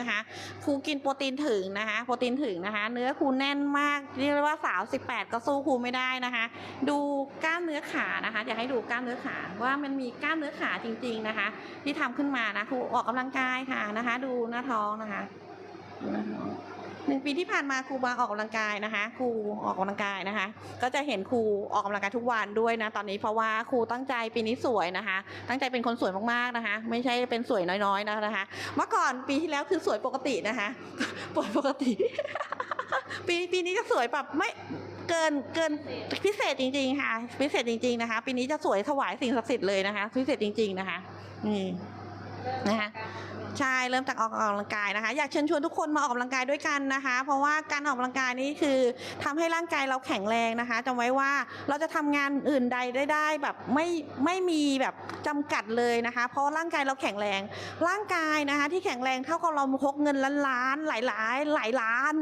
นะคะครูกินโปรตีนถึงนะคะ โปรตีนถึงนะคะ เนื้อครูแน่นมากเรียกว่าสาว 18 ก็สู้ครูไม่ได้นะคะ ดูกล้ามเนื้อขานะคะอยากให้ดูกล้ามเนื้อขาว่ามันมีกล้ามเนื้อขาจริง ๆนะคะ ที่ทำขึ้นมานะครูออกกำลังกายค่ะนะคะ ดูหน้าท้องนะคะดูหน้าท้อง หนึ่งปีที่ผ่านมาครูมาออกกำลังกายนะคะ ครูออกกำลังกายนะคะ ก็จะเห็นครูออกกำลังกายทุกวันด้วยนะตอนนี้เพราะว่าครูตั้งใจปีนี้สวยนะคะ ตั้งใจเป็นคนสวยมากๆนะคะ ไม่ใช่เป็นสวยน้อยๆนะคะ เมื่อก่อนปีที่แล้วคือสวยปกตินะคะปวดปกติ ปีปีนี้จะสวยแบบไม่เกินเกินพิเศษจริง ๆ ค่ะ พิเศษจริง ๆนะคะ ปีนี้จะสวยถวายสิ่งศักดิ์สิทธิ์เลยนะคะ พิเศษจริง ๆ นะคะนี่นะคะ ใช่เริ่มจากออกกำลังกายนะคะ อยากเชิญชวนทุกคนมาออกกำลังกายด้วยกันนะคะ เพราะว่าการออกกำลังกายนี่คือทำให้ร่างกายเราแข็งแรงนะคะจำไว้ว่าเราจะทำงานอื่นใดได้ได้แบบไม่ไม่มีแบบจำกัดเลยนะคะ เพราะว่าร่างกายเราแข็งแรง ร่างกายนะคะ ที่แข็งแรงเท่ากับเราพกเงินล้านล้านๆหลายหลายๆหลายล้าน